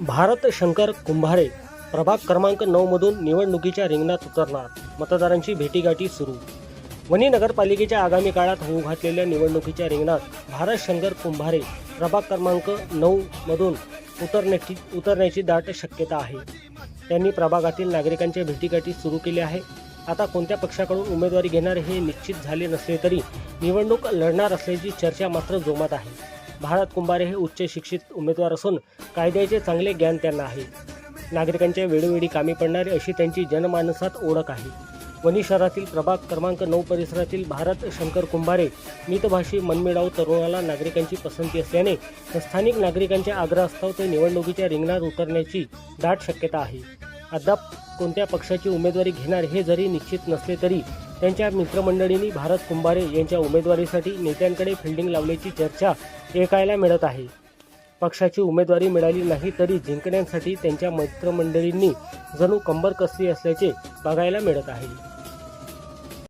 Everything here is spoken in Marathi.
भारत शंकर कुंभारे प्रभाग क्रमांक नऊमधून निवडणुकीच्या रिंगणात उतरणार. मतदारांची भेटीगाठी सुरू. वणी नगरपालिकेच्या आगामी काळात होऊ घातलेल्या निवडणुकीच्या रिंगणात भारत शंकर कुंभारे प्रभाग क्रमांक नऊमधून उतरण्याची उतरण्याची दाट शक्यता आहे. त्यांनी प्रभागातील नागरिकांच्या भेटीगाठी सुरू केली आहे आता कोणत्या पक्षाकडून उमेदवारी घेणार हे निश्चित झाले नसले तरी निवडणूक लढणार असल्याची चर्चा मात्र जोमात आहे. भारत कुंभारे हे उच्च शिक्षित उमेदवार असून कायद्याचे चांगले ज्ञान त्यांना आहे. नागरिकांच्या वेळोवेळी कामी पडणारी अशी त्यांची जनमानसात ओळख आहे. वणी शहरातील प्रभाग क्रमांक नऊ परिसरातील भारत शंकर कुंभारे मितभाषी मनमिळाऊ तरुणाला नागरिकांची पसंती असल्याने स्थानिक नागरिकांच्या आग्रहास्तव ते निवडणुकीच्या रिंगणात उतरण्याची दाट शक्यता आहे. अद्याप कोणत्या पक्षाची उमेदवारी घेणार हे जरी निश्चित नसले तरी त्यांच्या मित्रमंडळींनी भारत कुंभारे यांच्या उमेदवारीसाठी नेत्यांकडे फिल्डिंग लावल्याची चर्चा ऐकायला मिळत आहे. पक्षाची उमेदवारी मिळाली नाही तरी जिंकण्यासाठी त्यांच्या मित्रमंडळींनी जणू कंबर कसली असल्याचे बघायला मिळत आहे.